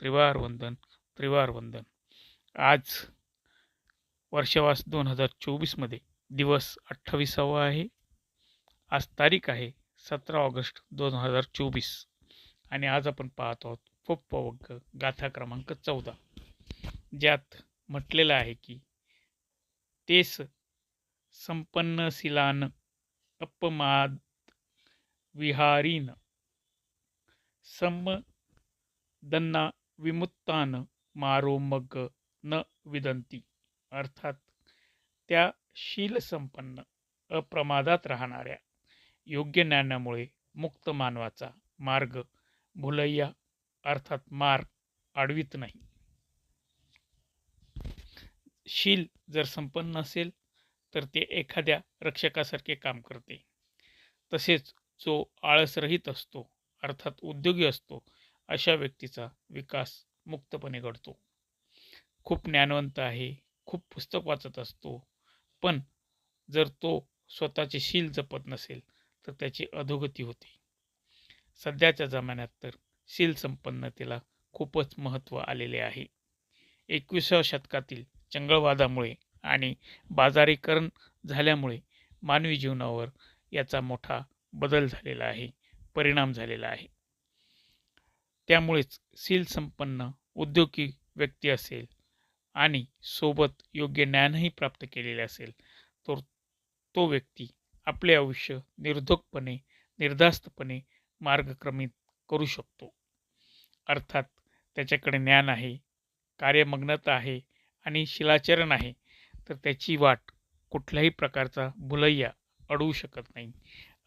त्रिवार वंदन त्रिवार वंदन आज वर्षवास दोन हजार चोवीसमध्ये दिवस अठ्ठावीसावा आहे. आज तारीख आहे सतरा ऑगस्ट दोन हजार चोवीस आणि आज आपण पाहत आहोत फोप्पवग्ग गाथा क्रमांक चौदा. ज्यात म्हटलेलं आहे की तेस संपन्नशिलान अपमाद विहारीन सम दन्ना विमुत्तान मारो मग न विदंती. अर्थात त्या शीलसंपन्न अप्रमादात राहणाऱ्या योग्य ज्ञानामुळे मुक्त मानवाचा मार्ग भुलय्या अर्थात मार्ग आडवीत नाही. शील जर संपन्न असेल तर ते एखाद्या रक्षकासारखे काम करते. तसेच जो आळसरहित असतो अर्थात उद्योगी असतो अशा व्यक्तीचा विकास मुक्तपणे घडतो. खूप ज्ञानवंत आहे खूप पुस्तक वाचत असतो पण जर तो स्वतःचे शील जपत नसेल तर त्याची अधोगती होते. सध्याच्या जमान्यात तर शील संपन्नतेला खूपच महत्त्व आलेले आहे. एकविसाव्या शतकातील चंगळवादामुळे आणि बाजारीकरण झाल्यामुळे मानवी जीवनावर याचा मोठा बदल झालेला आहे परिणाम झालेला आहे. त्यामुळेच सील संपन्न उद्योगी व्यक्ती असेल आणि सोबत योग्य ज्ञानही प्राप्त केलेले असेल तर तो व्यक्ती आपले आयुष्य निर्धोकपणे निर्धास्तपणे मार्गक्रमित करू शकतो. अर्थात त्याच्याकडे ज्ञान आहे कार्यमग्नता आहे आणि शिलाचरण आहे तर त्याची वाट कुठल्याही प्रकारचा भुलैया अडवू शकत नाही.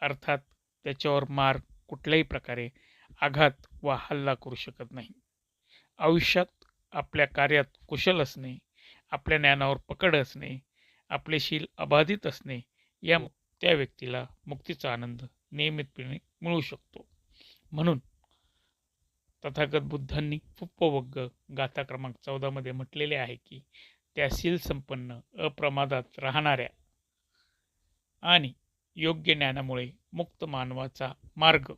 अर्थात त्याच्यावर मार्ग कुठल्याही प्रकारे आघात वा हल्ला करू शकत नाही. आयुष्यात आपल्या कार्यात कुशल असणे आपल्या ज्ञानावर पकड असणे आपले शील अबाधित असणे या त्या व्यक्तीला मुक्तीचा आनंद नियमितपणे मिळू शकतो. म्हणून तथागत बुद्धांनी फुप्पवग्ग गाथा क्रमांक चौदामध्ये म्हटलेले आहे की त्या शील संपन्न अप्रमादात राहणाऱ्या आणि योग्य ज्ञानामुळे मुक्त मानवाचा मार्ग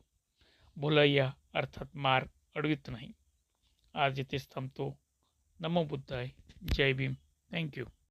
भुलय्या अर्थात मार्ग अडवित नाही. आज इथेच थांबतो. नमो बुद्धाय. जय भीम. थँक्यू